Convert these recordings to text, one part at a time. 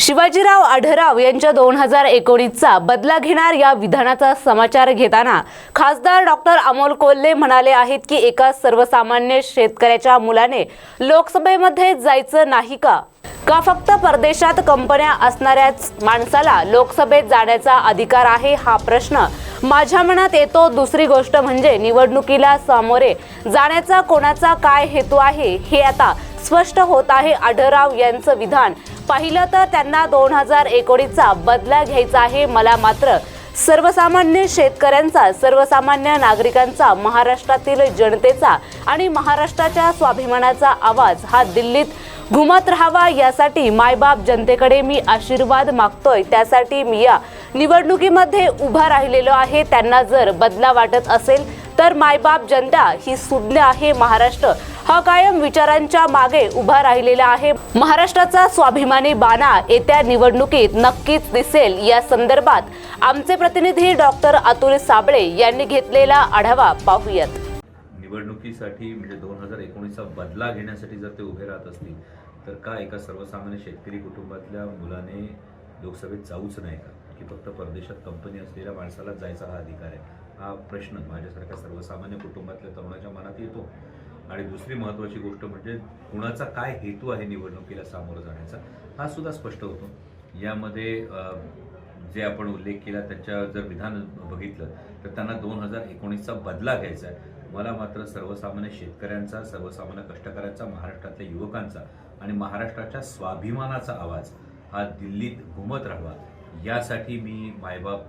शिवाजीराव आढराव यांच्या दोन हजार एकोणीसचा बदला घेणार या विधानाचा समाचार घेताना खासदार डॉक्टर अमोल कोल्हे म्हणाले आहेत की एका सर्वसामान्य शेतकऱ्याच्या मुलाने लोकसभेमध्ये जायचं नाही का? का फक्त परदेशात कंपन्या असणाऱ्याच माणसाला लोकसभेत जाण्याचा अधिकार आहे हा प्रश्न? माझ्या मनात येतो दुसरी गोष्ट म्हणजे निवडणुकीला सामोरे जाण्याचा कोणाचा काय हेतू आहे हे आता स्पष्ट होत आहे आढळराव यांचं विधान. पाहिलं तर त्यांना दोन हजार एकोणीसचा बदला घ्यायचा आहे. मला मात्र सर्वसामान्य शेतकऱ्यांचा सर्वसामान्य नागरिकांचा महाराष्ट्रातील जनतेचा आणि महाराष्ट्राच्या स्वाभिमानाचा आवाज हा दिल्लीत घुमत राहावा यासाठी मायबाप जनतेकडे मी आशीर्वाद मागतोय. त्यासाठी मी या निवडणुकीमध्ये उभा राहिलेलो आहे. त्यांना जर बदला वाटत असेल तर मायबाप जनता ही सुज्ञ आहे. महाराष्ट्र हा कायम विचारांच्या मागे उभा राहिलेला आहे. महाराष्ट्राचा स्वाभिमानी बाणा येत्या निवडणुकीत नक्कीच दिसेल. या संदर्भात आमचे प्रतिनिधी डॉक्टर अतुल साबळे यांनी घेतलेला आढावा पाहूयात. निवडणुकीसाठी म्हणजे दोन हजार एकोणीसचा बदला घेण्यासाठी जर ते उभे राहत असतील तर का एका सर्वसामान्य शेतकरी कुटुंबातल्या मुलाने लोकसभेत जाऊच नाही का? की फक्त परदेशात कंपनी असलेल्या माणसाला जायचा हा अधिकार आहे. हा प्रश्न माझ्यासारख्या सर्वसामान्य कुटुंबातल्या तरुणाच्या मनात येतो. आणि दुसरी महत्त्वाची गोष्ट म्हणजे कुणाचा काय हेतू आहे निवडणुकीला सामोरं जाण्याचा हा सुद्धा स्पष्ट होतो. यामध्ये जे आपण उल्लेख केला त्यांच्या जर विधान बघितलं तर त्यांना दोन हजार एकोणीसचा बदला घ्यायचा आहे. मला मात्र सर्वसामान्य शेतकऱ्यांचा सर्वसामान्य कष्टकऱ्यांचा महाराष्ट्रातल्या युवकांचा आणि महाराष्ट्राच्या स्वाभिमानाचा आवाज हा दिल्लीत घुमत राहावा. यासाठी मी मायबाप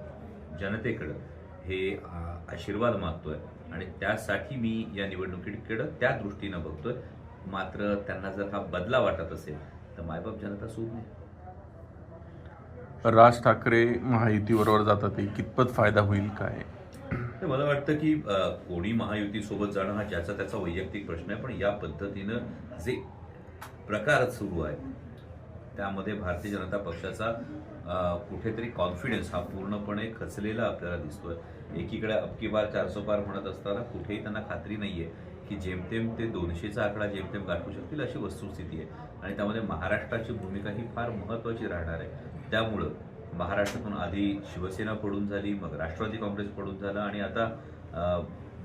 जनतेकडं हे आशीर्वाद मागतोय. आणि त्यासाठी मी या निवडणुकीकडं त्या दृष्टीनं बघतोय. मात्र त्यांना जर हा बदला वाटत असेल तर मायबाप जनता सूद नाही राज ठाकरे महायुतीबरोबर जातात ते कितपत फायदा होईल काय? मला वाटतं की कोणी महायुतीसोबत जाणं हा ज्याचा त्याचा वैयक्तिक प्रश्न आहे पण या पद्धतीनं जे प्रकार सुरू आहे त्यामध्ये भारतीय जनता पक्षाचा कुठेतरी कॉन्फिडन्स हा पूर्णपणे खचलेला आपल्याला दिसतोय. एकीकडे अबकी बार चारसो पार म्हणत असताना कुठेही त्यांना खात्री नाही आहे की जेमतेम ते दोनशेचा आकडा जेमतेम गाठू शकतील अशी वस्तुस्थिती आहे. आणि त्यामध्ये महाराष्ट्राची भूमिका ही फार महत्त्वाची राहणार आहे. त्यामुळं महाराष्ट्रातून आधी शिवसेना पडून झाली मग राष्ट्रवादी काँग्रेस पडून झालं आणि आता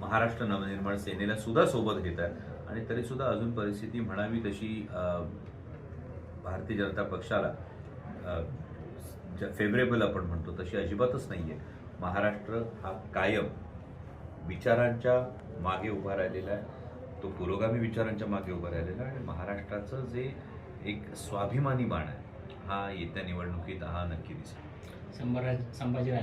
महाराष्ट्र नवनिर्माण सेनेला सुद्धा सोबत घेत आहे आणि तरीसुद्धा अजून परिस्थिती म्हणावी तशी भारतीय जनता पक्षाला फेवरेबल आपण म्हणतो तशी अजिबातच नाही आहे महाराष्ट्र हा कायम विचारांच्या मागे उभा राहिलेला आहे. तो पुरोगामी विचारांच्या मागे उभा राहिलेला आहे. आणि महाराष्ट्राचं जे एक स्वाभिमानी बाण आहे हा येत्या निवडणुकीत हा नक्की दिसेल. संभाजी संभाजी